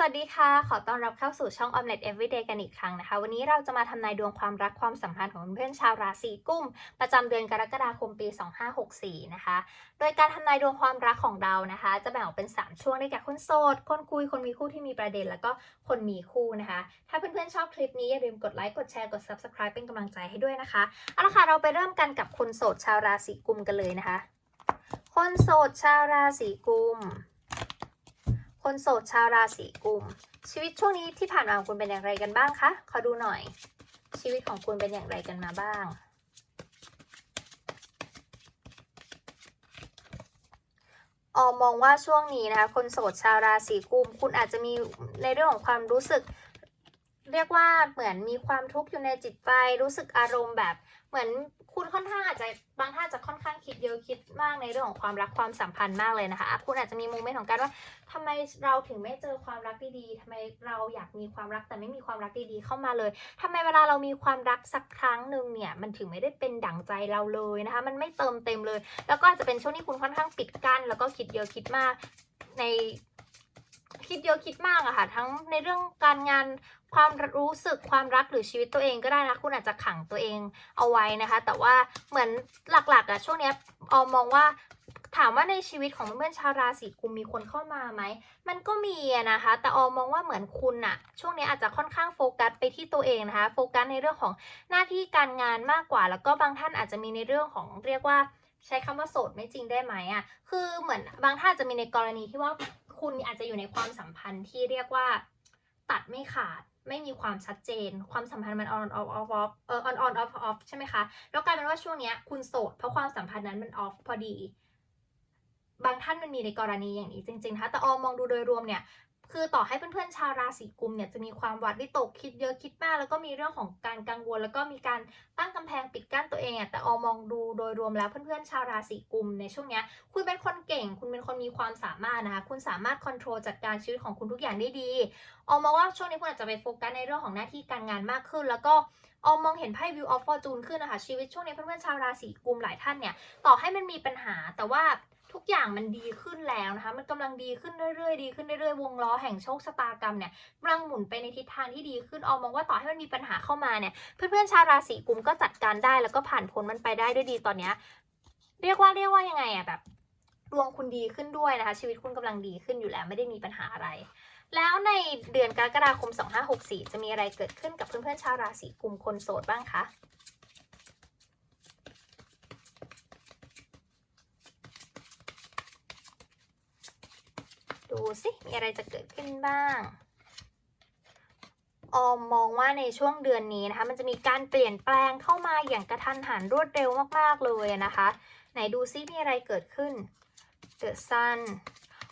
สวัสดีค่ะ ขอต้อนรับเข้าสู่ช่อง Omelette Everyday กันอีกครั้งนะคะ วันนี้เราจะมาทำนายดวงความรักความสัมพันธ์ของเพื่อนชาวราศีกุมประจำเดือนกรกฎาคมปี 2564 นะคะ โดยการทำนายดวงความรักของเรานะคะ จะแบ่งออกเป็น 3 ช่วงได้แก่คนโสด คนคุย คนมีคู่ที่มีประเด็น แล้วก็คนมีคู่นะคะ ถ้าเพื่อนๆชอบคลิปนี้อย่าลืมกดไลค์ กดแชร์ กด Subscribe เป็นกำลังใจให้ด้วยนะคะ เอาละค่ะ เราไปเริ่มกันกับคนโสดชาวราศีกุมกันเลยนะคะ คนโสดชาวราศีกุม คนโสดชาวราศีกุม ชีวิตช่วงนี้ที่ผ่านมาของคุณเป็นอย่างไรกันบ้างคะ ขอดูหน่อย ชีวิตของคุณเป็นอย่างไรกันมาบ้าง ออมมองว่าช่วงนี้นะคะ คนโสดชาวราศีกุม คุณอาจจะมีในเรื่องของความรู้สึก เรียกว่าเหมือนมีความทุกข์อยู่ในจิตใจ รู้สึกอารมณ์แบบเหมือน คุณค่อนข้างอาจจะบางท่านจะค่อนข้างคิดเยอะคิดมากในเรื่องของความรักความสัมพันธ์มากเลยนะคะ คุณอาจจะมีโมเมนต์ของการว่าทำไมเราถึงไม่เจอความรักดีๆทำไมเราอยากมีความรักแต่ไม่มีความรักดีๆเข้ามาเลยทำไมเวลาเรามีความรักสักครั้งหนึ่งเนี่ยมันถึงไม่ได้เป็นดั่งใจเราเลยนะคะ มันไม่เติมเต็มเลย แล้วก็อาจจะเป็นช่วงที่คุณค่อนข้างปิดกั้น แล้วก็คิดเยอะคิดมากใน คิดเยอะคิดมากอะค่ะ ทั้งในเรื่องการงานความรู้สึกความรักหรือชีวิตตัวเองก็ได้นะคุณอาจจะขังตัวเองเอาไว้นะคะ แต่ว่าเหมือนหลักๆอะช่วงนี้ออมมองว่าถามว่าในชีวิตของเพื่อนๆชาวราศีกุมมีคนเข้ามาไหม มันก็มีอะนะคะ แต่ออมมองว่าเหมือนคุณอะช่วงนี้อาจจะค่อนข้างโฟกัสไปที่ตัวเองนะคะ โฟกัสในเรื่องของหน้าที่การงานมากกว่า แล้วก็บางท่านอาจจะมีในเรื่องของเรียกว่า ใช้คำว่าโสดไม่จริงได้ไหมอะ คือเหมือนบางท่านจะมีในกรณีที่ว่าคุณอาจจะอยู่ในความสัมพันธ์ที่เรียกว่าตัดไม่ขาดไม่มีความชัดเจน ความสัมพันธ์มัน on off off off เออ on on off off ใช่ไหมคะ แล้วกลายเป็นว่าช่วงเนี้ยคุณโสดเพราะความสัมพันธ์นั้นมัน off พอดี บางท่านมันมีในกรณีอย่างนี้จริงๆนะคะแต่ออมมองดูโดยรวมเนี่ย คือต่อให้เพื่อนๆชาวราศีกุมเนี่ยจะมีความหวัดวิตกคิดเยอะคิดมาก แล้วก็มีเรื่องของการกังวล แล้วก็มีการตั้งกำแพงปิดกั้นตัวเองอะแต่ออมมองดูโดยรวมแล้วเพื่อนๆชาวราศีกุมในช่วงเนี้ยคุณเป็นคนเก่ง คุณเป็นคนมีความสามารถนะคะคุณสามารถควบคุมจัดการชีวิตของคุณทุกอย่างได้ดีออมมองว่าช่วงนี้คุณอาจจะไปโฟกัสในเรื่องของหน้าที่การงานมากขึ้น แล้วก็ออมมองเห็นไพ่ View of Fortune ขึ้นนะคะชีวิตช่วงนี้เพื่อนๆชาวราศีกุมหลายท่านเนี่ยต่อให้มันมีปัญหาแต่ว่า ทุกอย่างมันดีขึ้นแล้วนะคะ มันกำลังดีขึ้นเรื่อยๆ ดีขึ้นเรื่อยๆ วงล้อแห่งโชคชะตากรรมเนี่ยกำลังหมุนไปในทิศทางที่ดีขึ้น ออมมองว่าต่อให้มันมีปัญหาเข้ามาเนี่ย เพื่อนๆ ชาวราศีกุมก็จัดการได้แล้วก็ผ่านพ้นมันไปได้ด้วยดีตอนเนี้ย เรียกว่าเรียกว่ายังไงอะแบบดวงคุณดีขึ้นด้วยนะคะ ชีวิตคุณกำลังดีขึ้นอยู่แล้วไม่ได้มีปัญหาอะไร แล้วในเดือนกรกฎาคม 2564 จะมีอะไรเกิดขึ้นกับเพื่อนๆชาวราศีกุมคนโสดบ้างคะ ดูสิมีอะไรจะเกิดขึ้นบ้างออมมองว่าในช่วงเดือนนี้นะคะ มันจะมีการเปลี่ยนแปลงเข้ามาอย่างกระทันหันรวดเร็วมากๆเลยนะคะ ไหนดูซิมีอะไรเกิดขึ้นเกิดสั้น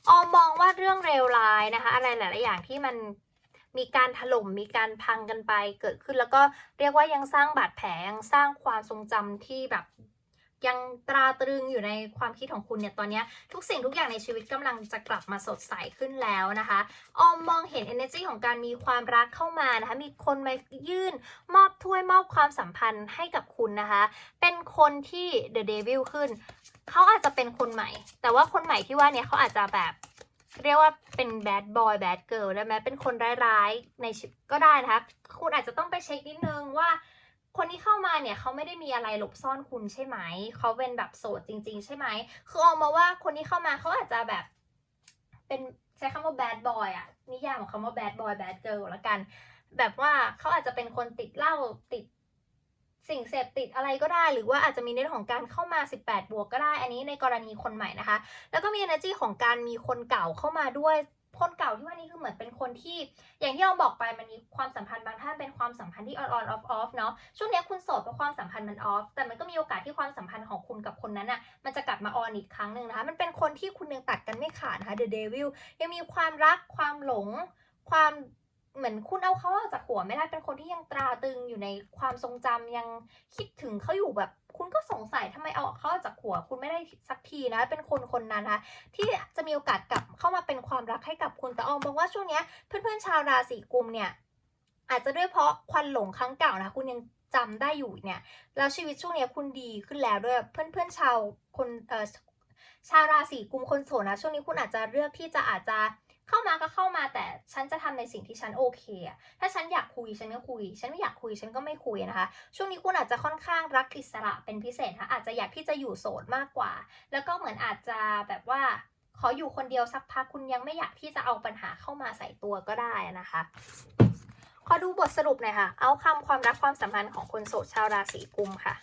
ออมมองว่าเรื่องเลวร้ายนะคะ อะไรหลายๆอย่างที่มันมีการถล่มมีการพังกันไปเกิดขึ้นแล้วก็เรียกว่ายังสร้างบาดแผลยังสร้างความทรงจำที่แบบ ยังตราตรึงอยู่ในความคิดของคุณเนี่ยตอนนี้ทุกสิ่งทุกอย่างในชีวิตกำลังจะกลับมาสดใสขึ้นแล้วนะคะออมมองเห็น energy ของการมีความรักเข้ามานะคะมีคนมายื่นมอบถ้วยมอบความสัมพันธ์ให้กับคุณนะคะ เป็นคนที่ the devil ขึ้น เขาอาจจะเป็นคนใหม่ แต่ว่าคนใหม่ที่ว่าเนี่ยเขาอาจจะแบบเรียกว่าเป็น bad boy bad girl ได้ไหมเป็นคนร้ายๆในชีวิตก็ได้นะคะ คุณอาจจะต้องไปเช็คนิดนึงว่า คนที่เข้ามาเนี่ยเขาไม่ได้มีอะไรหลบซ่อนคุณใช่ไหม เขาเป็นแบบโสดจริง ๆ ใช่ไหม คือออกมาว่าคนที่เข้ามาเขาอาจจะแบบ เป็นใช้คำว่า bad boy อะนิยามของคำว่า bad boy bad girl ละกัน แบบว่าเขาอาจจะเป็นคนติดเหล้าติดสิ่งเสพติดอะไรก็ได้ หรือว่าอาจจะมีในเรื่องของการเข้ามา 18 บวกก็ได้ อันนี้ในกรณีคนใหม่นะคะ แล้วก็มี energy ของการมีคนเก่าเข้ามาด้วย คนเก่าที่ว่านี้คือเหมือนเป็นคนที่อย่างที่เราบอกไปมันมีความสัมพันธ์บางท่านเป็นความสัมพันธ์ที่ on on off off เนาะช่วงนี้คุณโสดเพราะความสัมพันธ์มัน off แต่มันก็มีโอกาสที่ความสัมพันธ์ของคุณกับคนนั้นอะมันจะกลับมา on อีกครั้งหนึ่งนะคะมันเป็นคนที่คุณยังตัดกันไม่ขาดนะคะ the devil ยังมีความรักความหลงความ เหมือนคุณเอาเขาออกจากหัวไม่ได้เป็นคนที่ยังตราตรึงอยู่ในความทรงจำยังคิดถึงเขาอยู่แบบ คุณก็สงสัยทำไมเอาเขาออกจากหัว คุณไม่ได้สักทีนะ เป็นคนคนนั้นนะที่จะมีโอกาสกลับเข้ามาเป็นความรักให้กับคุณแต่ออมมองว่าช่วงเนี้ยเพื่อนๆชาวราศีกุมเนี่ยอาจจะด้วยเพราะควันหลงครั้งเก่านะคุณยังจำได้อยู่เนี่ยแล้วชีวิตช่วงเนี้ยคุณดีขึ้นแล้วด้วยเพื่อนๆชาวคนเอ่อชาวราศีกุมคนโสดนะช่วงนี้คุณอาจจะเลือกที่จะอาจจะ เข้ามาก็เข้ามาแต่ฉันจะทำในสิ่งที่ฉันโอเคอะถ้าฉันอยากคุยฉันก็คุย ฉันไม่อยากคุยฉันก็ไม่คุยนะคะ ช่วงนี้คุณอาจจะค่อนข้างรักอิสระเป็นพิเศษนะคะอาจจะอยากที่จะอยู่โสดมากกว่า แล้วก็เหมือนอาจจะแบบว่าขออยู่คนเดียวสักพักคุณยังไม่อยากที่จะเอาปัญหาเข้ามาใส่ตัวก็ได้นะคะ ขอดูบทสรุปหน่อยค่ะ เอาคำความรักความสัมพันธ์ของคนโสดชาวราศีกุมค่ะ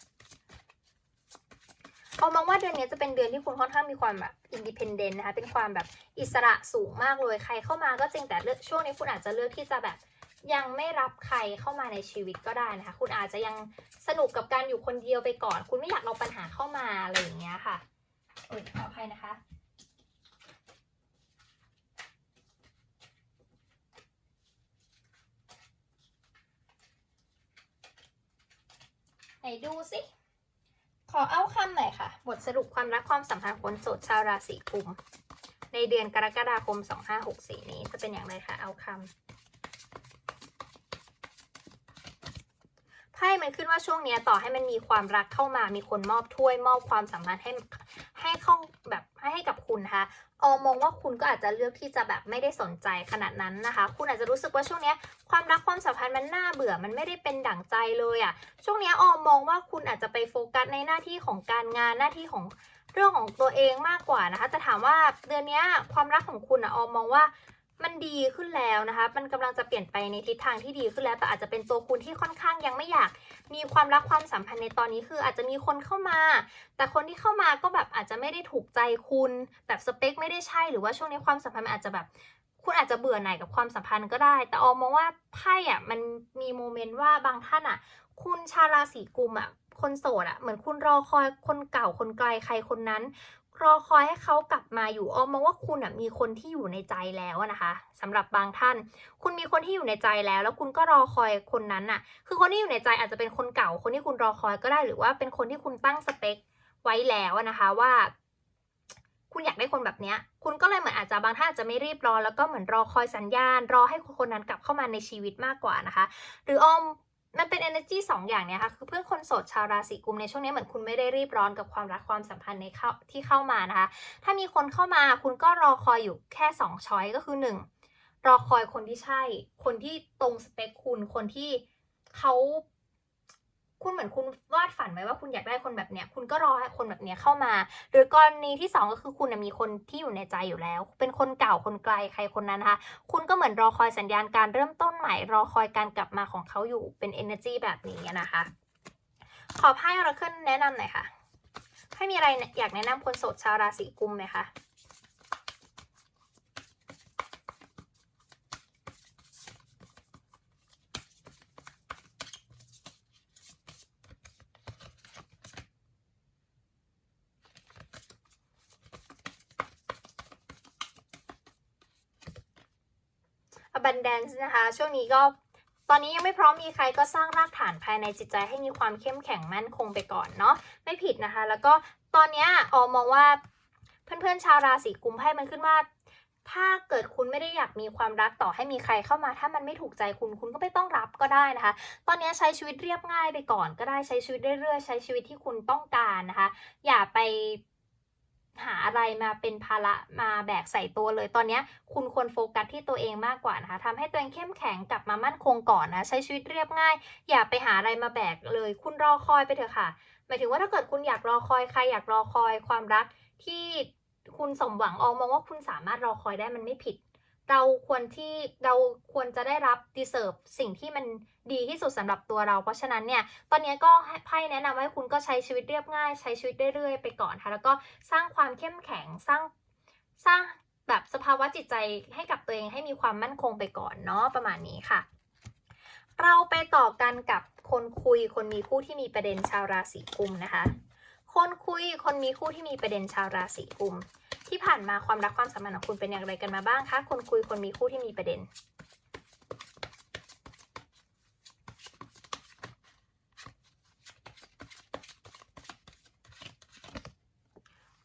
อามองว่าเดือนนี้จะเป็นเดือนที่คุณค่อนข้างมีความแบบอินดิเพนเดนต์นะคะเป็นความแบบอิสระสูงมากเลยใครเข้ามาก็จริงแต่เลือกช่วงนี้คุณอาจจะเลือกที่จะแบบยังไม่รับใครเข้ามาในชีวิตก็ได้นะคะ คุณอาจจะยังสนุกกับการอยู่คนเดียวไปก่อน คุณไม่อยากเอาปัญหาเข้ามาอะไรอย่างเงี้ยค่ะโอ้ยขออภัยนะคะไหนดูสิ ขอเอาคำหน่อยค่ะ บทสรุปความรักความสัมพันธ์คนโสดชาวราศีกุม ในเดือนกรกฎาคม 2564 นี้จะเป็นอย่างไรคะเอาคำไพ่มันขึ้นว่าช่วงนี้ต่อให้มันมีความรักเข้ามามีคนมอบถ้วยมอบความสัมพันธ์ให้ให้เข้าแบบให้ให้กับคุณนะคะ ออมองว่าคุณก็อาจจะเลือกที่จะแบบไม่ได้สนใจขนาดนั้นนะคะ คุณอาจจะรู้สึกว่าช่วงนี้ความรักความสัมพันธ์มันน่าเบื่อมันไม่ได้เป็นดั่งใจเลยอะ่ะช่วงนี้ออมมองว่าคุณอาจจะไปโฟกัสในหน้าที่ของการงานหน้าที่ของเรื่องของตัวเองมากกว่านะคะแต่ถามว่าเดือนนี้ความรักของคุณอะออมมองว่า มันดีขึ้นแล้วนะคะ มันกำลังจะเปลี่ยนไปในทิศทางที่ดีขึ้นแล้ว แต่อาจจะเป็นตัวคุณที่ค่อนข้างยังไม่อยาก มีความรักความสัมพันธ์ในตอนนี้คืออาจจะมีคนเข้ามา แต่คนที่เข้ามาก็แบบอาจจะไม่ได้ถูกใจคุณ แบบสเปคไม่ได้ใช่ หรือว่าช่วงนี้ความสัมพันธ์อาจจะแบบคุณอาจจะเบื่อหน่ายกับความสัมพันธ์ก็ได้ แต่ออมมองว่าไพ่อะมันมีโมเมนต์ว่าบางท่านอะคุณชาวราศีกุมอะคนโสดอะเหมือนคุณรอคอยคนเก่าคนไกลใครคนนั้น รอคอยให้เขากลับมาอยู่ออมมองว่าคุณมีคนที่อยู่ในใจแล้วนะคะสำหรับบางท่าน คุณมีคนที่อยู่ในใจแล้ว แล้วคุณก็รอคอยคนนั้นน่ะคือคนที่อยู่ในใจอาจจะเป็นคนเก่า คนที่คุณรอคอยก็ได้หรือว่าเป็นคนที่คุณตั้งสเปคไว้แล้วนะคะว่า คุณอยากได้คนแบบเนี้ยคุณก็เลยเหมือนอาจจะบางท่านอาจจะไม่รีบรอแล้วก็เหมือนรอคอยสัญญาณ รอให้คนนั้นกลับเข้ามาในชีวิตมากกว่านะคะ หรือออม มันเป็น energy สองอย่างเนี่ยค่ะ คือเพื่อนคนโสดชาวราศีกุมในช่วงนี้เหมือนคุณไม่ได้รีบร้อนกับความรักความสัมพันธ์ในเข้าที่เข้ามานะคะ ถ้ามีคนเข้ามาคุณก็รอคอยอยู่แค่สองช้อยก็คือหนึ่งรอคอยคนที่ใช่ คนที่ตรงสเปคคุณ คนที่เขา คุณเหมือนคุณวาดฝันไว้ว่าคุณอยากได้คนแบบเนี้ย คุณก็รอให้คนแบบเนี้ยเข้ามา หรือกรณีที่สองก็คือคุณมีคนที่อยู่ในใจอยู่แล้ว เป็นคนเก่าคนไกลใครคนนั้นนะคะ คุณก็เหมือนรอคอยสัญญาณการเริ่มต้นใหม่ รอคอยการกลับมาของเขาอยู่เป็น energy แบบนี้นะคะ ขอไพ่เราขึ้นแนะนำหน่อยค่ะให้มีอะไรอยากแนะนำคนโสดชาวราศีกุมไหมคะ abundance นะคะ ช่วงนี้ก็ตอนนี้ยังไม่พร้อมมีใครก็สร้างรากฐานภายในจิตใจให้มีความเข้มแข็งมั่นคงไปก่อนเนาะไม่ผิดนะคะ แล้วก็ตอนเนี้ยออมมองว่าเพื่อนๆชาวราศีกุมไพ่มันขึ้นว่า ถ้าเกิดคุณไม่ได้อยากมีความรักต่อให้มีใครเข้ามา ถ้ามันไม่ถูกใจคุณคุณก็ไม่ต้องรับก็ได้นะคะ ตอนนี้ใช้ชีวิตเรียบง่ายไปก่อนก็ได้ใช้ชีวิตเรื่อยๆ ใช้ชีวิตที่คุณต้องการนะคะ อย่าไป หาอะไรมาเป็นภาระมาแบกใส่ตัวเลย ตอนนี้คุณควรโฟกัสที่ตัวเองมากกว่านะคะทำให้ตัวเองเข้มแข็งกลับมามั่นคงก่อนนะ ใช้ชีวิตเรียบง่าย อย่าไปหาอะไรมาแบกเลย คุณรอคอยไปเถอะค่ะ หมายถึงว่าถ้าเกิดคุณอยากรอคอยใครอยากรอคอยความรักที่คุณสมหวังอองมองว่าคุณสามารถรอคอยได้มันไม่ผิด เราควรที่เราควรจะได้รับ deserve สิ่งที่มันดีที่สุดสำหรับตัวเรา เพราะฉะนั้นเนี่ยตอนนี้ก็ให้ไพ่แนะนำให้คุณก็ใช้ชีวิตเรียบง่าย ใช้ชีวิตเรื่อยๆไปก่อนค่ะแล้วก็สร้างความเข้มแข็งสร้างสร้างแบบสภาวะจิตใจให้กับตัวเองให้มีความมั่นคงไปก่อนเนาะประมาณนี้ค่ะ เราไปต่อกันกับคนคุยคนมีคู่ที่มีประเด็นชาวราศีกุมนะคะ คนคุยคนมีคู่ที่มีประเด็นชาวราศีกุม ที่ผ่านมาความรักความสัมพันธ์ของคุณเป็นอย่างไรกันมาบ้างคะ คนคุยคนมีคู่ที่มีประเด็น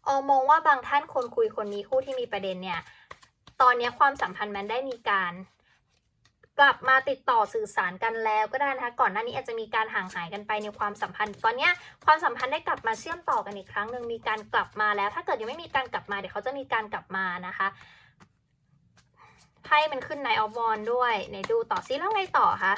ออมองว่าบางท่านคนคุยคนมีคู่ที่มีประเด็นเนี่ย ตอนนี้ความสัมพันธ์มันได้มีการ กลับมาติดต่อสื่อสารกันแล้วก็ได้นะคะก่อนหน้านี้อาจจะมีการห่างหายกันไปในความสัมพันธ์ ตอนนี้ความสัมพันธ์ได้กลับมาเชื่อมต่อกันอีกครั้งหนึ่งมีการกลับมาแล้ว ถ้าเกิดยังไม่มีการกลับมาเดี๋ยวเขาจะมีการกลับมานะคะไพ่มันขึ้นในออฟวอนด้วยไหนดูต่อซิแล้วไงต่อคะ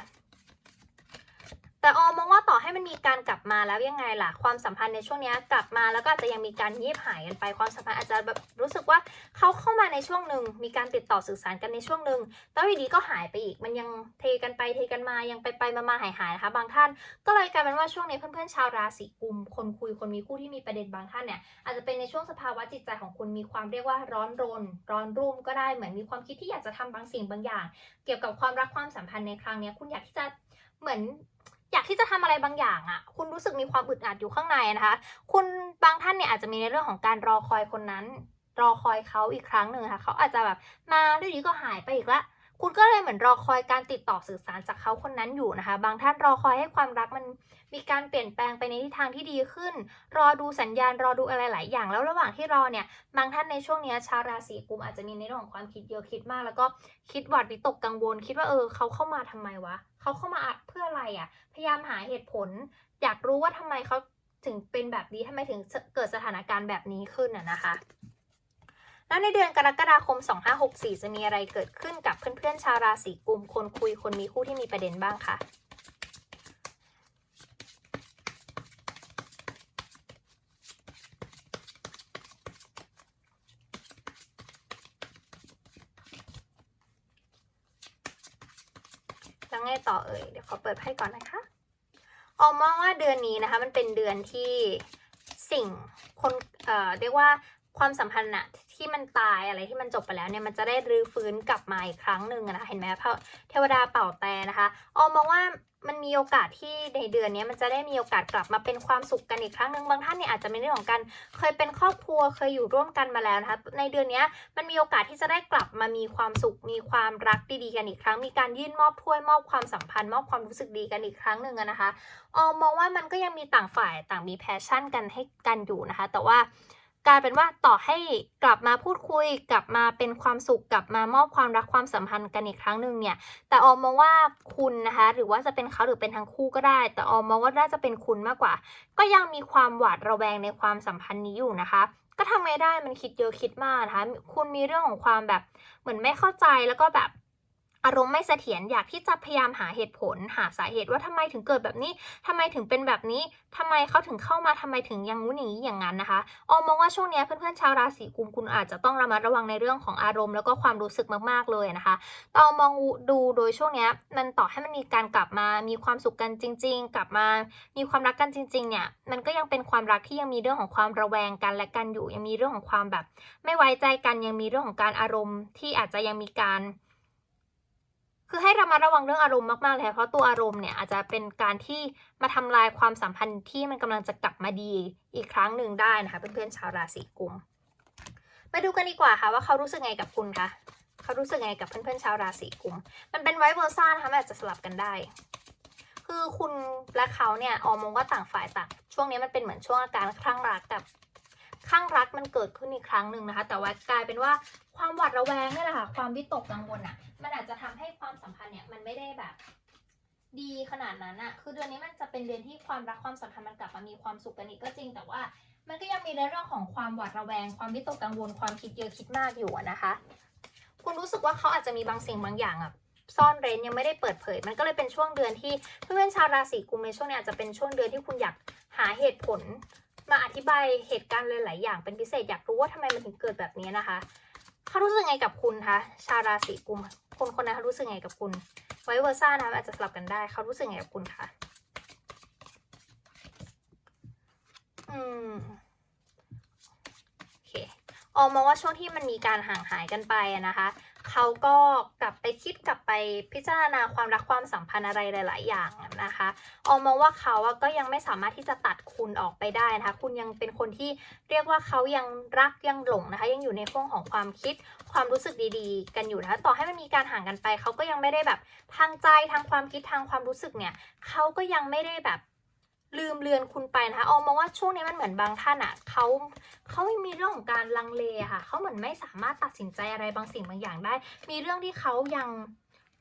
แต่ออมองว่าต่อให้มันมีการกลับมาแล้วยังไงล่ะ ความสัมพันธ์ในช่วงนี้กลับมาแล้วก็อาจจะยังมีการเงียบหายกันไปความสัมพันธ์อาจจะแบบรู้สึกว่าเขาเข้ามาในช่วงหนึ่งมีการติดต่อสื่อสารกันในช่วงหนึ่งแต่ว่าอยู่ดีก็หายไปอีก มันยังเทกันไปเทกันมายังไปไปมามาหายหายนะคะบางท่าน ก็เลยกลายเป็นว่าช่วงนี้เพื่อนๆชาวราศีกุม คนคุยคนมีคู่ที่มีประเด็นบางท่านเนี่ยอาจจะเป็นในช่วงสภาวะจิตใจของคุณมีความเรียกว่าร้อนรน ร้อนรุ่มก็ได้เหมือนมีความคิดที่อยากจะทำบางสิ่งบางอย่าง เกี่ยวกับความรักความสัมพันธ์ในครั้งนี้คุณอยากที่จะเหมือน อยากที่จะทำอะไรบางอย่างอะ่ะ คุณรู้สึกมีความอึดอัดอยู่ข้างในนะคะ คุณบางท่านเนี่ยอาจจะมีในเรื่องของการรอคอยคนนั้น รอคอยเขาอีกครั้งหนึ่งค่ะ เขาอาจจะแบบมาด้วยดีก็หายไปอีกละ คุณก็เลยเหมือนรอคอยการติดต่อสื่อสารจากเขาคนนั้นอยู่นะคะ บางท่านรอคอยให้ความรักมันมีการเปลี่ยนแปลงไปในทิศทางที่ดีขึ้น รอดูสัญญาณรอดูอะไรหลายอย่าง แล้วระหว่างที่รอเนี่ย บางท่านในช่วงเนี้ยชาวราศีกุมอาจจะมีในเรื่องของความคิดเยอะคิดมาก แล้วก็คิดหวาดวิตกกังวล คิดว่าเออเขาเข้ามาทำไมวะเขาเข้ามาเพื่ออะไรอะ่ะ พยายามหาเหตุผล อยากรู้ว่าทำไมเขาถึงเป็นแบบนี้ทำไมถึงเกิดสถานการณ์แบบนี้ขึ้นอะนะคะ แล้วในเดือนกรกฎาคม 2564 จะมีอะไรเกิดขึ้นกับเพื่อนๆชาวราศีกุม คนคุยคนมีคู่ที่มีประเด็นบ้างคะแล้วไงต่อเอ่ย เดี๋ยวขอเปิดไพ่ก่อนนะคะออมมองว่าเดือนนี้นะคะ มันเป็นเดือนที่สิ่งคนเอ่อเรียกว่า ความสัมพันธ์อะที่มันตายอะไรที่มันจบไปแล้วเนี่ยมันจะได้รื้อฟื้นกลับมาอีกครั้งหนึ่งนะคะเห็นไหมเพราะเทวดาเป่าแต่นะคะออมมองว่ามันมีโอกาสที่ในเดือนนี้มันจะได้มีโอกาสกลับมาเป็นความสุขกันอีกครั้งหนึ่งบางท่านเนี่ยอาจจะเป็นเรื่องของการเคยเป็นครอบครัวเคยอยู่ร่วมกันมาแล้วนะคะในเดือนนี้มันมีโอกาสที่จะได้กลับมามีความสุขมีความรักดีๆกันอีกครั้ง มีการยื่นมอบถ้วยมอบความสัมพันธ์มอบความรู้สึกดีกันอีกครั้งหนึ่งนะคะออมมองว่ามันก็ยังมีต่างฝ่ายต่างมีแพชชั่นกันให้กันอยู่นะคะ แต่ว่า กลายเป็นว่าต่อให้กลับมาพูดคุย กลับมาเป็นความสุขกลับมามอบความรักความสัมพันธ์กันอีกครั้งหนึ่งเนี่ย แต่ออมมองว่าคุณนะคะ หรือว่าจะเป็นเขาหรือเป็นทั้งคู่ก็ได้ แต่ออมมองว่าน่าจะเป็นคุณมากกว่า ก็ยังมีความหวาดระแวงในความสัมพันธ์นี้อยู่นะคะก็ทำไม่ได้มันคิดเยอะคิดมากนะคะ คุณมีเรื่องของความแบบเหมือนไม่เข้าใจแล้วก็แบบ อารมณ์ไม่เสถียรอยากที่จะพยายามหาเหตุผล หาสาเหตุว่าทำไมถึงเกิดแบบนี้ทำไมถึงเป็นแบบนี้ทำไมเขาถึงเข้ามาทำไมถึงอยังงู้นอย่างนี้อย่างนั้นนะคะออมมองว่าช่วงนี้เพื่อนๆชาวราศีกุมคุณอาจจะต้องระมัดระวังในเรื่องของอารมณ์แล้วก็ความรู้สึกมากๆเลยนะคะตอมองดูโดยช่วงนี้มันต่อให้มันมีการกลับมามีความสุขกันจริง ๆ กลับมามีความรักกันจริง ๆ เนี่ย มันก็ยังเป็นความรักที่ยังมีเรื่องของความระแวงกันและกันอยู่ ยังมีเรื่องของความแบบ ไม่ไว้ใจกันยังมีเรื่องของการอารมณ์ที่อาจจะยังมีการ คือให้ระมัดระวังเรื่องอารมณ์มากๆเลยค่ะเพราะตัวอารมณ์เนี่ยอาจจะเป็นการที่มาทำลายความสัมพันธ์ที่มันกำลังจะกลับมาดีอีกครั้งหนึ่งได้นะคะเพื่อนๆชาวราศีกุม มาดูกันดีกว่าค่ะว่าเขารู้สึกไงกับคุณคะเขารู้สึกไงกับเพื่อนๆชาวราศีกุม มันเป็นไวเวอร์ซ่านะคะอาจจะสลับกันได้ คือคุณและเขาเนี่ยออมมองว่าต่างฝ่ายต่าง ช่วงนี้มันเป็นเหมือนช่วงอาการคลั่งรักกับ คลั่งรักมันเกิดขึ้นอีกครั้งหนึ่งนะคะ แต่ว่ากลายเป็นว่าความหวาดระแวงนี่แหละค่ะ ความวิตกกังวลอะ มันอาจจะทำให้ความสัมพันธ์เนี่ยมันไม่ได้แบบ ดีขนาดนั้นอะคือเดือนนี้มันจะเป็นเดือนที่ความรักความสัมพันธ์มันกลับมามีความสุขกันอีกก็จริง แต่ว่ามันก็ยังมีในเรื่องของความหวาดระแวง ความวิตกกังวล ความคิดเยอะคิดมากอยู่นะคะ คุณรู้สึกว่าเขาอาจจะมีบางสิ่งบางอย่างอะ ซ่อนเร้นยังไม่ได้เปิดเผย มันก็เลยเป็นช่วงเดือนที่เพื่อนๆชาวราศีกุมในช่วงเนี้ยอาจจะเป็นช่วงเดือนที่คุณอยากหาเหตุผล มาอธิบายเหตุการณ์หลายๆอย่างเป็นพิเศษอยากรู้ว่าทำไมมันถึงเกิดแบบนี้นะคะเขารู้สึกไงกับคุณคะชาวราศีกุมคนคนนั้นเขารู้สึกไงกับคุณไวเวอร์ซ่านะอาจจะสลับกันได้เขารู้สึกไงกับคุณคะอืมโอเคออกมาว่าช่วงที่มันมีการห่างหายกันไปนะคะ เขาก็กลับไปคิดกลับไปพิจารณาความรักความสัมพันธ์อะไรหลาย ๆ อย่างนะคะออกมองว่าเขาอะก็ยังไม่สามารถที่จะตัดคุณออกไปได้นะคะ คุณยังเป็นคนที่เรียกว่าเขายังรักยังหลงนะคะ ยังอยู่ในช่วงของความคิดความรู้สึกดี ๆ กันอยู่นะคะ ต่อให้มันมีการห่างกันไป เขาก็ยังไม่ได้แบบทางใจทางความคิดทางความรู้สึกเนี่ย เขาก็ยังไม่ได้แบบ ลืมเลือนคุณไปนะคะออมมองว่าช่วงนี้มันเหมือนบางท่านอะเขาเขาไม่มีเรื่องของการลังเลค่ะเขาเหมือนไม่สามารถตัดสินใจอะไรบางสิ่งบางอย่างได้ มีเรื่องที่เขายัง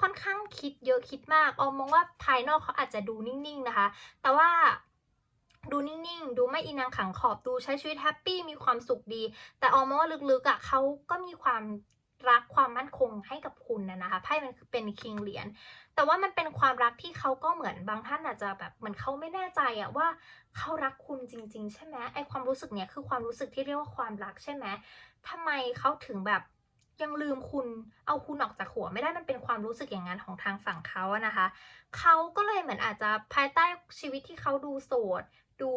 ค่อนข้างคิดเยอะคิดมากออมมองว่าภายนอกเขาอาจจะดูนิ่งๆนะคะ แต่ว่าดูนิ่งๆ ดูไม่อินังขังขอบ ดูใช้ชีวิตแฮปปี้ มีความสุขดี แต่ออมมองว่าลึกๆอะเขาก็มีความ รักความมั่นคงให้กับคุณนะนะคะไพ่มันเป็นคิงเหรียญแต่ว่ามันเป็นความรักที่เขาก็เหมือนบางท่านอาจจะแบบเหมือนเขาไม่แน่ใจอะว่าเขารักคุณจริง ๆ ใช่ไหมไอความรู้สึกเนี้ยคือความรู้สึกที่เรียกว่าความรักใช่ไหมทำไมเขาถึงแบบยังลืมคุณเอาคุณออกจากหัวไม่ได้มันเป็นความรู้สึกอย่างนั้นของทางฝั่งเขาอะนะคะเขาก็เลยเหมือนอาจจะภายใต้ชีวิตที่เขาดูโสด ดู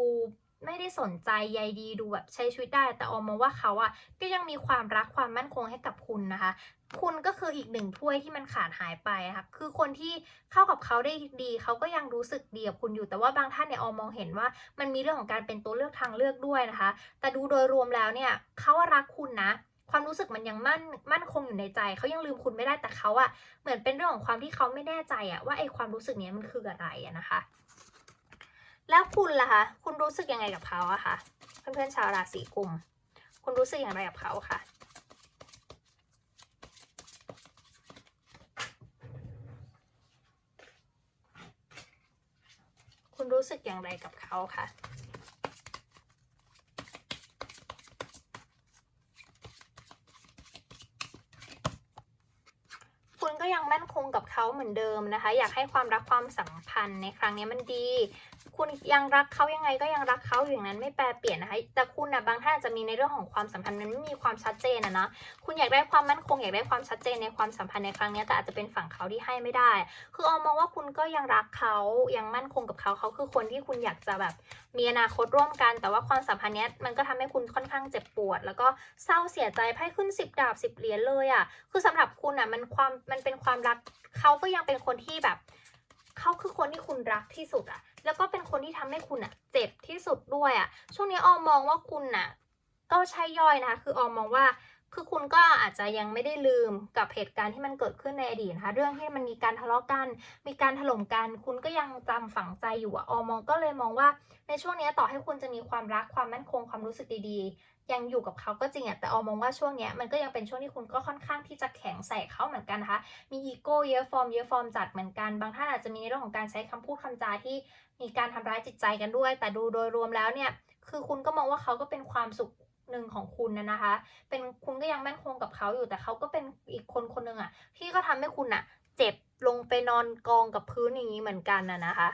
ไม่ได้สนใจใยดีดูแบบใช้ชีวิตได้ แต่ออมมองว่าเขาอะก็ยังมีความรักความมั่นคงให้กับคุณนะคะ คุณก็คืออีกหนึ่งถ้วยที่มันขาดหายไปนะคะคือคนที่เข้ากับเขาได้ดี เขาก็ยังรู้สึกดีกับคุณอยู่แต่ว่าบางท่านเนี่ยออมมองเห็นว่า มันมีเรื่องของการเป็นตัวเลือกทางเลือกด้วยนะคะ แต่ดูโดยรวมแล้วเนี่ยเขาว่ารักคุณนะความรู้สึกมันยังมั่นมั่นคงอยู่ในใจ เขายังลืมคุณไม่ได้แต่เขาอะเหมือนเป็นเรื่องของความที่เขาไม่แน่ใจอะว่าไอความรู้สึกนี้มันคืออะไรอะนะคะ แล้วคุณล่ะคะ คุณรู้สึกยังไงกับเขาอะคะเพื่อนๆชาวราศีกุม คุณรู้สึกอย่างไรกับเขาคะคุณรู้สึกอย่างไรกับเขาคะคุณก็ยังมั่นคงกับเขาเหมือนเดิมนะคะ อยากให้ความรักความสัมพันธ์ในครั้งนี้มันดี คุณยังรักเขายังไงก็ยังรักเขาอยู่อย่างนั้นไม่แปรเปลี่ยนนะคะ แต่คุณนะบางท่านอาจจะมีในเรื่องของความสัมพันธ์มันไม่มีความชัดเจนนะเนาะคุณอยากได้ความมั่นคงอยากได้ความชัดเจนในความสัมพันธ์ในครั้งนี้แต่อาจจะเป็นฝั่งเขาที่ให้ไม่ได้ คือออมมองว่าคุณก็ยังรักเขายังมั่นคงกับเขาเขาคือคนที่คุณอยากจะแบบมีอนาคตร่วมกัน แต่ว่าความสัมพันธ์เนี้ยมันก็ทำให้คุณค่อนข้างเจ็บปวด แล้วก็เศร้าเสียใจไพ่ขึ้นสิบดาบสิบเหรียญเลยอะ่ะคือสำหรับคุณอะมันความมันเป็นความรักเขาก็ยังเป็นคนที่แบบเขาคือคนที่คุณรักที่สุดอะ แล้วก็เป็นคนที่ทำให้คุณอะเจ็บที่สุดด้วยอะช่วงนี้ออมมองว่าคุณน่ะก็ใช่ย่อยนะคะคือออมมองว่า คือคุณก็อาจจะยังไม่ได้ลืมกับเหตุการณ์ที่มันเกิดขึ้นในอดีตนะคะเรื่องที่มันมีการทะเลาะกัน มีการถล่มกัน คุณก็ยังจำฝังใจอยู่อะออมมองก็เลยมองว่า ในช่วงนี้ต่อให้คุณจะมีความรักความมั่นคงความรู้สึกดีๆ ยังอยู่กับเขาก็จริงอะแต่ออมมองว่าช่วงนี้มันก็ยังเป็นช่วงที่คุณก็ค่อนข้างที่จะแข็งใส่เขาเหมือนกันนะคะมีอีโก้เยอะฟอร์มเยอะฟอร์มจัดเหมือนกันบางท่านอาจจะมีในเรื่องของการใช้คำพูดคำจาที่มีการทำร้ายจิตใจกันด้วย แต่ดูโดยรวมแล้วเนี่ยคือคุณก็มองว่าเขาก็เป็นความสุข หนึ่งของคุณนะนะคะ เป็นคุณก็ยังมั่นคงกับเขาอยู่แต่เขาก็เป็นอีกคนคนหนึ่งอะที่ก็ทำให้คุณอะเจ็บลงไปนอนกองกับพื้นอย่างนี้เหมือนกันนะนะคะ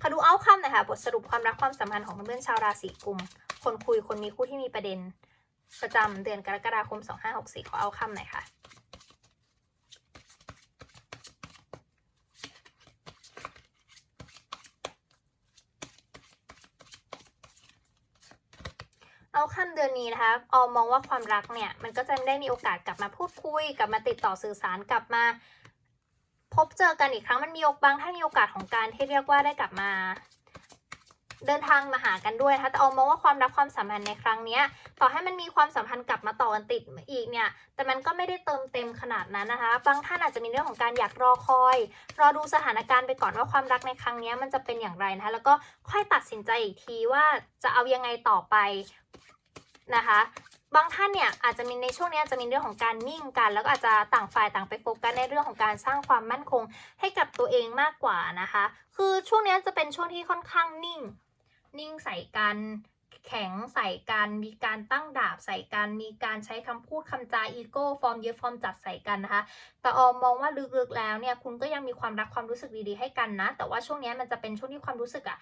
ขอดูเอาคำหน่อยค่ะบทสรุปความรักความสัมพันธ์ของเพื่อนๆชาวราศีกุม คนคุยคนมีคู่ที่มีประเด็น ประจำเดือนกรกฎาคม 2564ขอเอาคำหน่อยค่ะ เอาค่ำเดือนนี้นะคะออมมองว่าความรักเนี่ยมันก็จะได้มีโอกาสกลับมาพูดคุย กลับมาติดต่อสื่อสารกลับมา พบเจอกันอีกครั้งมันมีโอกบางท่านมีโอกาสของการที่เรียกว่าได้กลับมา เดินทางมาหากันด้วยนะคะแต่ออมมองว่าความรักความสัมพันธ์ในครั้งนี้ต่อให้มันมีความสัมพันธ์กลับมาต่อกันติดอีกเนี่ยแต่มันก็ไม่ได้เติมเต็มขนาดนั้นนะคะบางท่านอาจจะมีเรื่องของการอยากรอคอย รอดูสถานการณ์ไปก่อนว่าความรักในครั้งนี้มันจะเป็นอย่างไรนะคะแล้วก็ค่อยตัดสินใจอีกทีว่าจะเอายังไงต่อไปนะคะบางท่านเนี่ยอาจจะมีในช่วงนี้อาจจะมีเรื่องของการนิ่งกัน แล้วก็อาจจะต่างฝ่ายต่างไปโฟกัสในเรื่องของการสร้างความมั่นคงให้กับตัวเองมากกว่านะคะ คือช่วงนี้จะเป็นช่วงที่ค่อนข้างนิ่ง นิ่งใส่กันแข็งใส่กัน มีการตั้งดาบใส่กัน มีการใช้คำพูดคำจาอีโก้ฟอร์มเยอะฟอร์มจัดใส่กันนะคะ แต่ออมมองว่าลึกๆแล้วเนี่ยคุณก็ยังมีความรักความรู้สึกดีๆให้กันนะ แต่ว่าช่วงนี้มันจะเป็นช่วงที่ความรู้สึกอะ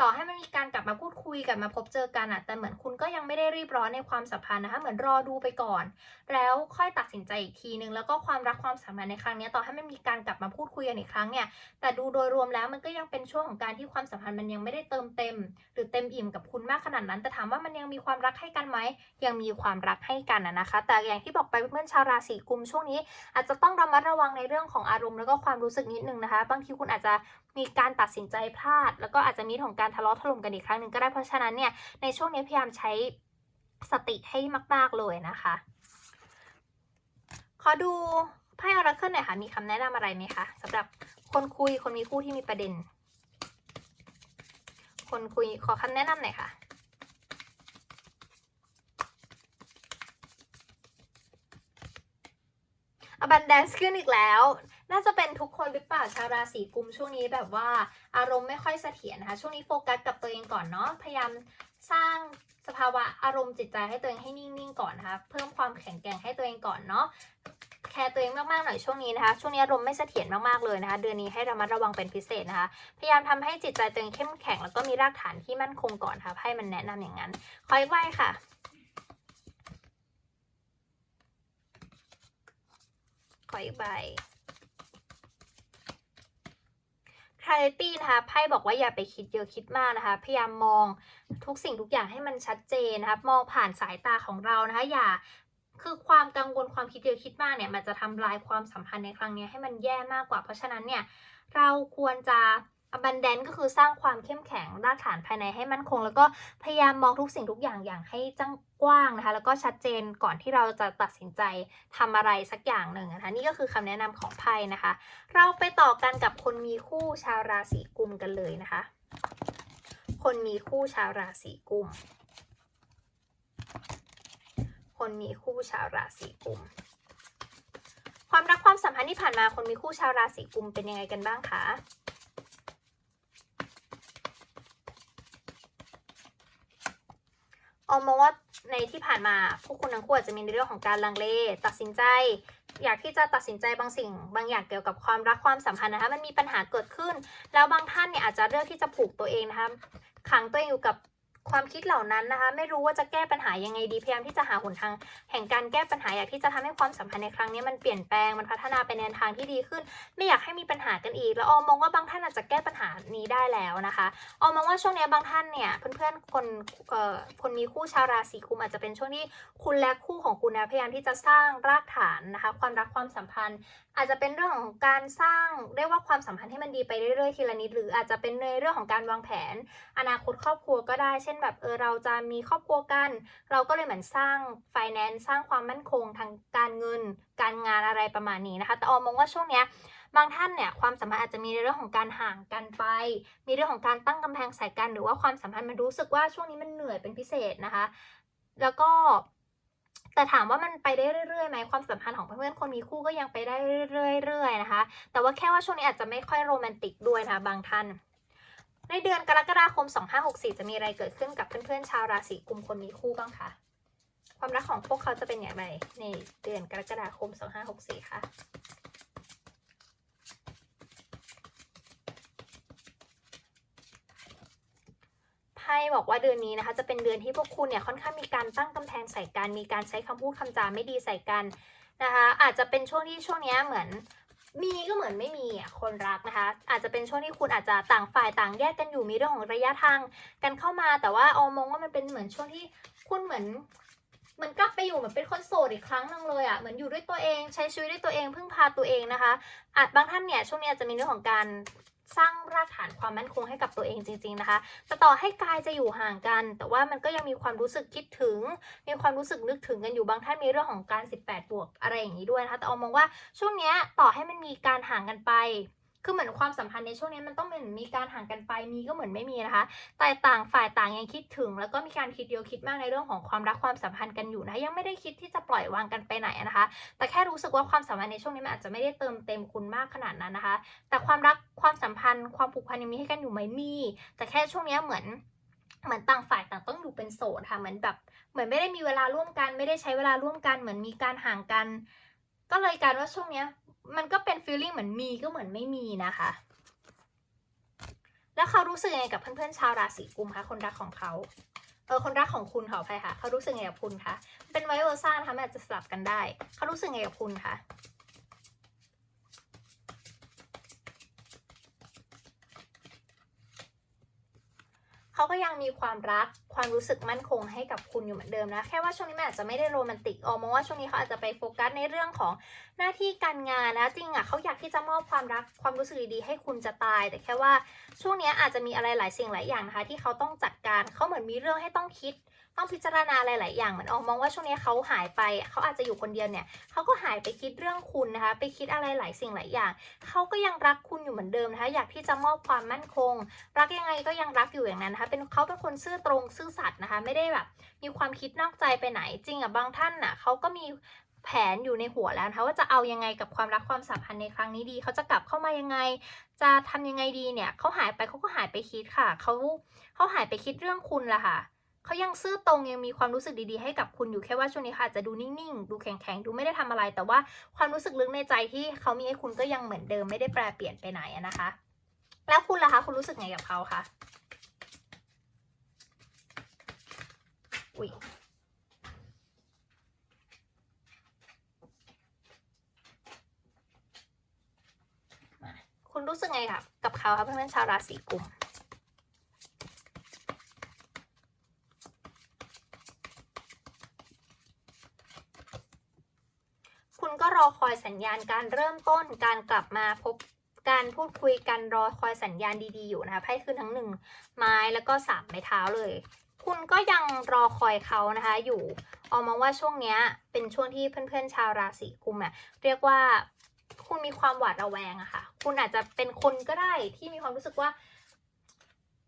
ต่อให้มันมีการกลับมาพูดคุยกลับมาพบเจอกันอะแต่เหมือนคุณก็ยังไม่ได้รีบร้อนในความสัมพันธ์นะคะ เหมือนรอดูไปก่อน แล้วค่อยตัดสินใจอีกทีนึง แล้วก็ความรักความสัมพันธ์ในครั้งนี้ต่อให้มันมีการกลับมาพูดคุยกันอีกครั้งเนี่ย แต่ดูโดยรวมแล้วมันก็ยังเป็นช่วงของการที่ความสัมพันธ์มันยังไม่ได้เติมเต็ม หรือเต็มอิ่มกับคุณมากขนาดนั้น แต่ถามว่ามันยังมีความรักให้กันไหม ยังมีความรักให้กันนะนะคะ แต่อย่างที่บอกไปเพื่อนชาวราศีกุมช่วงนี้ อาจจะต้องระมัดระวังในเรื่องของอารมณ์แล้วก็ความรู้สึกนิดนึงนะคะ บางทีคุณอาจจะ มีการตัดสินใจพลาด แล้วก็อาจจะมีของการทะเลาะถล่มกันอีกครั้งหนึ่งก็ได้เพราะฉะนั้นเนี่ยในช่วงนี้พยายามใช้สติให้มาก ๆ เลยนะคะ ขอดูไพ่ออราเคิลหน่อยค่ะ มีคำแนะนำอะไรไหมคะสำหรับคนคุยคนมีคู่ที่มีประเด็น คนคุยขอคำแนะนำหน่อยค่ะ abundance ขึ้นอีกแล้ว น่าจะเป็นทุกคนหรือเปล่าชาวราศีกุมช่วงนี้แบบว่าอารมณ์ไม่ค่อยเสถียรนะคะ ช่วงนี้โฟกัสกับตัวเองก่อนเนาะพยายามสร้างสภาวะอารมณ์จิตใจให้ตัวเองให้นิ่งๆก่อนนะคะเพิ่มความแข็งแกร่งให้ตัวเองก่อนเนาะแคร์ตัวเองมากๆหน่อยช่วงนี้นะคะ ช่วงนี้อารมณ์ไม่เสถียรมากๆเลยนะคะ เดือนนี้ให้ระมัดระวังเป็นพิเศษนะคะ พยายามทำให้จิตใจตัวเองเข้มแข็งแล้วก็มีรากฐานที่มั่นคงก่อนค่ะให้มันแนะนำอย่างนั้นขออีกใบค่ะขออีกใบ คา r ตี้นะคะไพ่บอกว่าอย่าไปคิดเยอะคิดมากนะคะ พยายามมองทุกสิ่งทุกอย่างให้มันชัดเจนนะคะ มองผ่านสายตาของเรานะคะ อย่าคือความกังวลความคิดเยอะคิดมากเนี่ย มันจะทำลายความสัมพันธ์ในครั้งนี้ให้มันแย่มากกว่า เพราะฉะนั้นเนี่ย เราควรจะ abundant ก็คือสร้างความเข้มแข็งรากฐานภายในให้มั่นคง แล้วก็พยายามมองทุกสิ่งทุกอย่างอย่างให้จังกว้างนะคะ แล้วก็ชัดเจนก่อนที่เราจะตัดสินใจทำอะไรสักอย่างหนึ่งนะคะ นี่ก็คือคำแนะนำของไพ่นะคะ เราไปต่อกันกับคนมีคู่ชาวราศีกุมกันเลยนะคะ คนมีคู่ชาวราศีกุม คนมีคู่ชาวราศีกุม ความรักความสัมพันธ์ที่ผ่านมาคนมีคู่ชาวราศีกุมเป็นยังไงกันบ้างคะ อมมองว่าในที่ผ่านมาพวกคุณทั้งคู่อาจจะมีในเรื่องของการลังเล ตัดสินใจ อยากที่จะตัดสินใจบางสิ่ง บางอย่างเกี่ยวกับความรักความสัมพันธ์นะคะมันมีปัญหาเกิดขึ้น แล้วบางท่านเนี่ยอาจจะเลือกที่จะผูกตัวเองนะคะขังตัวเองอยู่กับ ความคิดเหล่านั้นนะคะ ไม่รู้ว่าจะแก้ปัญหายังไงดีพยายามที่จะหาหนทาง แห่งการแก้ปัญหาอยากที่จะทำให้ความสัมพันธ์ในครั้งนี้มันเปลี่ยนแปลงมันพัฒนาไปในทางที่ดีขึ้น ไม่อยากให้มีปัญหากันอีก แล้วออมมองว่าบางท่านอาจจะแก้ปัญหานี้ได้แล้วนะคะออมมองว่าช่วงนี้บางท่านเนี่ยเพื่อนๆคนเอ่อคนมีคู่ชาวราศีกุมอาจจะเป็นช่วงที่คุณและคู่ของคุณนะพยายามที่จะสร้างรากฐานนะคะ ความรักความสัมพันธ์ อาจจะเป็นเรื่องของการสร้างเรียกว่าความสัมพันธ์ให้มันดีไปเรื่อยๆทีละนิดหรืออาจจะเป็นในเรื่องของการวางแผน อนาคตครอบครัวก็ได้เช่น่นแบบเออเราจะมีครอบครัวกัน เราก็เลยเหมือนสร้าง finance สร้างความมั่นคงทางการเงิน การงานอะไรประมาณนี้นะคะ แต่ออมมองว่าช่วงเนี้ยบางท่านเนี่ยความสัมพันธ์อาจจะมีในเรื่องของการห่างกันไป มีเรื่องของการตั้งกำแพงใส่กัน หรือว่าความสัมพันธ์มันรู้สึกว่าช่วงนี้มันเหนื่อยเป็นพิเศษนะคะ แล้วก็แต่ถามว่ามันไปได้เรื่อยๆไหมความสัมพันธ์ของเพื่อนๆคนมีคู่ก็ยังไปได้เรื่อยๆนะคะ แต่ว่าแค่ว่าช่วงนี้อาจจะไม่ค่อยโรแมนติกด้วยนะคะบางท่าน ในเดือนกรกฎาคม 2564 จะมีอะไรเกิดขึ้นกับเพื่อนๆชาวราศีกุมคนมีคู่บ้างคะความรักของพวกเขาจะเป็นอย่างไรในเดือนกรกฎาคม 2564คะไพ่บอกว่าเดือนนี้นะคะจะเป็นเดือนที่พวกคุณเนี่ยค่อนข้างมีการตั้งกำแพงใส่กันมีการใช้คำพูดคำจาไม่ดีใส่กันนะคะอาจจะเป็นช่วงที่ช่วงนี้เหมือน มีก็เหมือนไม่มีอะคนรักนะคะ อาจจะเป็นช่วงที่คุณอาจจะต่างฝ่ายต่างแยกกันอยู่มีเรื่องของระยะทางกันเข้ามา แต่ว่าออมองว่ามันเป็นเหมือนช่วงที่คุณเหมือนเหมือนกลับไปอยู่เหมือนเป็นคนโสดอีกครั้งหนึงเลยอะเหมือนอยู่ด้วยตัวเองใช้ชีวิตด้วยตัวเองพึ่งพาตัวเองนะคะอาจบางท่านเนี่ยช่วงนี้อาจจะมีเรื่องของการ สร้างรากฐานความมั่นคงให้กับตัวเองจริง ๆนะคะแต่ต่อให้กายจะอยู่ห่างกัน แต่ว่ามันก็ยังมีความรู้สึกคิดถึง มีความรู้สึกนึกถึงกันอยู่บางท่านมีเรื่องของการ 18 บวกอะไรอย่างนี้ด้วยนะคะแต่ออมมองว่าช่วงนี้ต่อให้มันมีการห่างกันไป คือเหมือนความสัมพันธ์ในช่วงนี้มันต้องเหมือนมีการห่างกันไปมีก็เหมือนไม่มีนะคะแต่ต่างฝ่ายต่างยังคิดถึง แล้วก็มีการคิดเดียวคิดมากในเรื่องของความรักความสัมพันธ์กันอยู่นะคะยังไม่ได้คิดที่จะปล่อยวางกันไปไหนนะคะ แต่แค่รู้สึกว่าความสัมพันธ์ในช่วงนี้มันอาจจะไม่ได้เติมเต็มคุณมากขนาดนั้นนะคะ แต่ความรักความสัมพันธ์ความผูกพันยังมีให้กันอยู่ไหมมีแต่แค่ช่วงนี้เหมือนเหมือนต่างฝ่ายต่างต้องอยู่เป็นโสดค่ะเหมือนแบบเหมือนไม่ได้มีเวลาร่วมกัน ไม่ได้ใช้เวลาร่วมกัน เหมือนมีการห่างกัน ก็เลยการว่าช่วงเนี้ย มันก็เป็นฟีลลิ่งเหมือนมีก็เหมือนไม่มีนะคะ แล้วเขารู้สึกยังไงกับเพื่อนๆชาวราศีกุมคะคนรักของเขาเออคนรักของคุณขออภัยค่ะ เขารู้สึกยังไงกับคุณคะเป็นไวโอซ่านะคะมันอาจจะสลับกันได้ เขารู้สึกยังไงกับคุณคะ เขาก็ยังมีความรักความรู้สึกมั่นคงให้กับคุณอยู่เหมือนเดิมนะ แค่ว่าช่วงนี้มันอาจจะไม่ได้โรแมนติกออกมองว่าช่วงนี้เขาอาจจะไปโฟกัสในเรื่องของหน้าที่การงานนะจริงอะเขาอยากที่จะมอบความรักความรู้สึกดีๆให้คุณจะตาย แต่แค่ว่าช่วงนี้อาจจะมีอะไรหลายสิ่งหลายอย่างนะคะที่เขาต้องจัดการเขาเหมือนมีเรื่องให้ต้องคิด ต้องพิจารณาหลาย ๆ อย่างเหมือนออกมองว่าช่วงนี้เขาหายไปเขาอาจจะอยู่คนเดียวเนี่ยเขาก็หายไปคิดเรื่องคุณนะคะ ไปคิดอะไรหลายสิ่งหลายอย่างเขาก็ยังรักคุณอยู่เหมือนเดิมนะคะอยากที่จะมอบความมั่นคง รักยังไงก็ยังรักอยู่อย่างนั้นนะคะเป็นเขาเป็นคนซื่อตรงซื่อสัตย์นะคะ ไม่ได้แบบ มีความคิดนอกใจไปไหนจริงอะบางท่านน่ะเขาก็มีแผนอยู่ในหัวแล้วนะคะว่าจะเอายังไงกับความรักความสัมพันธ์ในครั้งนี้ดี เขาจะกลับเข้ามายังไง จะทำยังไงดีเนี่ยเขาหายไปเขาก็หายไปคิดค่ะเขาเขาหายไปคิดเรื่องคุณละค่ะ เขายังซื่อตรงยังมีความรู้สึกดีๆให้กับคุณอยู่แค่ว่าช่วงนี้ค่ะอาจจะดูนิ่งๆ ดูแข็งๆ ดูไม่ได้ทำอะไร แต่ว่าความรู้สึกลึกในใจที่เขามีให้คุณก็ยังเหมือนเดิมไม่ได้แปรเปลี่ยนไปไหนอะนะคะ แล้วคุณล่ะคะ คุณรู้สึกไงกับเขาคะอุ้ยมาคุณรู้สึกไงกับกับเขาคะเพื่อนๆชาวราศีกุม คุณก็ร อคอยสัญญาณการเริ่มต้นการกลับมาพบการพูดคุยกันรอคอยสัญญาณดีๆอยู่นะคะไพ่ขึ้นทั้งหนึ่งไม้แล้วก็สามไม้เท้าเลย คุณก็ยังรอคอยเขานะคะอยู่ออมมองว่าช่วงเนี้ยเป็นช่วงที่เพื่อนๆชาวราศีกุมอะเรียกว่าคุณมีความหวาดระแวงอะค่ะ คุณอาจจะเป็นคนก็ได้ที่มีความรู้สึกว่า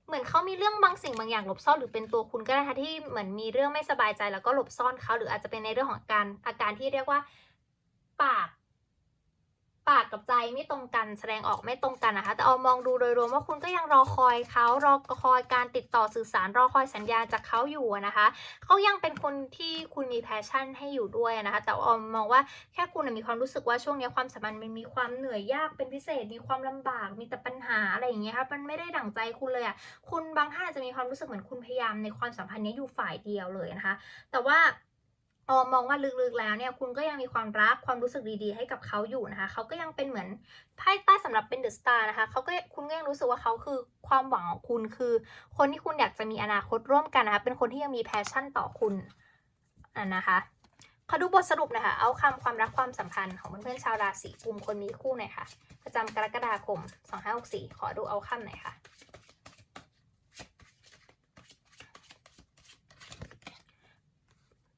เหมือนเขามีเรื่องบางสิ่งบางอย่างหลบซ่อนหรือเป็นตัวคุณก็ได้ค่ะที่เหมือนมีเรื่องไม่สบายใจแล้วก็หลบซ่อนเขาหรืออาจจะเป็นในเรื่องของการอาการที่เรียกว่า ปาก ปากกับใจไม่ตรงกันแสดงออกไม่ตรงกันนะคะ แต่เอามองดูโดยรวมว่าคุณก็ยังรอคอยเขารอคอยการติดต่อสื่อสารรอคอยสัญญาจากเขาอยู่นะคะเขายังเป็นคนที่คุณมีแพชชั่นให้อยู่ด้วยนะคะ แต่ออมมองว่าแค่คุณมีความรู้สึกว่าช่วงนี้ความสัมพันธ์มันมีความเหนื่อยยากเป็นพิเศษ มีความลำบากมีแต่ปัญหาอะไรอย่างเงี้ยค่ะมันไม่ได้ดั่งใจคุณเลยอะคุณบางท่านอาจจะมีความรู้สึกเหมือนคุณพยายามในความสัมพันธ์นี้อยู่ฝ่ายเดียวเลยนะคะ แต่ว่า ออมองว่าลึกๆแล้วเนี่ยคุณก็ยังมีความรักความรู้สึกดีๆ ให้กับเขาอยู่นะคะเขาก็ยังเป็นเหมือนไพ่ใต้สำหรับเป็นเดอะสตาร์นะคะเขาก็คุณก็ยังรู้สึกว่าเขาคือความหวังของคุณคือ คนที่คุณอยากจะมีอนาคตร่วมกันนะคะเป็นคนที่ยังมีแพชชั่นต่อคุณอะนะคะขอดูบทสรุปนะคะเอาคำความรักความสัมพันธ์ของเพื่อนๆชาวราศีกุมคนมีคู่หน่อยค่ะประจำกรกฎาคม 2564 ขอดูเอาคำหน่อยค่ะ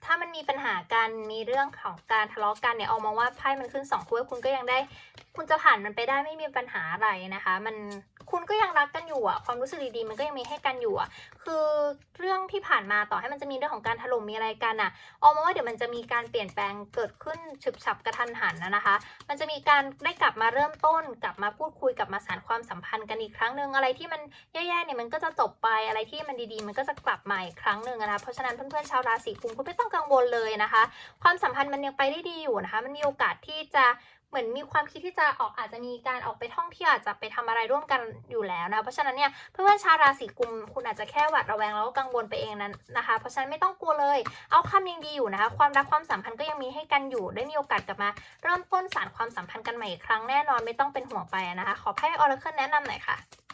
ถ้ามันมีปัญหาการมีเรื่องของการทะเลาะกันเนี่ยเอามาว่าไพ่มันขึ้นสองถ้วยคุณก็ยังได้ คุณจะผ่านมันไปได้ไม่มีปัญหาอะไรนะคะ มัน คุณก็ยังรักกันอยู่อะความรู้สึกดีๆมันก็ยังมีให้กันอยู่อะคือเรื่องที่ผ่านมาต่อให้มันจะมีเรื่องของการถล่มมีอะไรกันอะเอามว่าเดี๋ยวมันจะมีการเปลี่ยนแปลงเกิดขึ้นฉุบฉับกระทันหันนะนะคะ มันจะมีการได้กลับมาเริ่มต้น กลับมาพูดคุยกลับมาสานความสัมพันธ์กันอีกครั้งหนึ่งอะไรที่มันแย่ๆเนี่ยมันก็จะจบไปอะไรที่มันดีๆ มันก็จะกลับมาอีกครั้งหนึ่งนะคะเพราะฉะนั้นเพื่อนๆชาวราศีกุมคุณไม่ต้องกังวลเลยนะคะ ความสัมพันธ์มันยังไปได้ดีอยู่นะคะ มันมีโอกาสที่จะ เหมือนมีความคิดที่จะออกอาจจะมีการออกไปท่องเที่ยวอาจจะไปทำอะไรร่วมกันอยู่แล้วนะเพราะฉะนั้นเนี่ยเพื่อนๆชาวราศีกุมคุณอาจจะแค่หวาดระแวงแล้วก็กังวลไปเองนั้นนะคะ เพราะฉะนั้นไม่ต้องกลัวเลย เอาคำยังดีอยู่นะคะความรักความสัมพันธ์ก็ยังมีให้กันอยู่ได้มีโอกาสกลับมาเริ่มต้นสารความสัมพันธ์กันใหม่อีกครั้งแน่นอนไม่ต้องเป็นห่วงไปนะคะขอให้ออร์เคิลแนะนำหน่อยค่ะ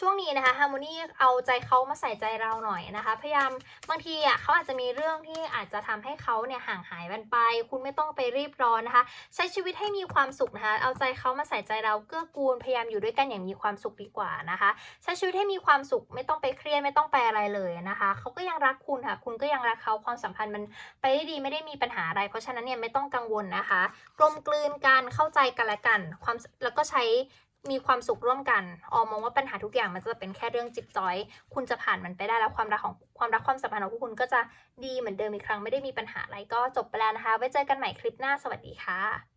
ช่วงนี้นะคะฮาร์โมนีเอาใจเขามาใส่ใจเราหน่อยนะคะ พยายามบางทีอะเขาอาจจะมีเรื่องที่อาจจะทำให้เขาเนี่ยห่างหายกันไป คุณไม่ต้องไปรีบร้อนนะคะ ใช้ชีวิตให้มีความสุขนะคะ เอาใจเขามาใส่ใจเราเกื้อกูลพยายามอยู่ด้วยกันอย่างมีความสุขดีกว่านะคะ ใช้ชีวิตให้มีความสุขไม่ต้องไปเครียดไม่ต้องไปอะไรเลยนะคะเขาก็ยังรักคุณค่ะ คุณก็ยังรักเขาความสัมพันธ์มันไปได้ดีไม่ได้มีปัญหาอะไร เพราะฉะนั้นเนี่ยไม่ต้องกังวลนะคะ กลมกลืนกันเข้าใจกันและกัน ความแล้วก็ใช้ มีความสุขร่วมกัน ออมมองว่าปัญหาทุกอย่างมันจะเป็นแค่เรื่องจิบจอย คุณจะผ่านมันไปได้แล้วความรักของความรักความสัมพันธ์ของคุณก็จะดีเหมือนเดิมอีกครั้งไม่ได้มีปัญหาอะไรก็จบไปแล้วนะคะ ไว้เจอกันใหม่คลิปหน้าสวัสดีค่ะ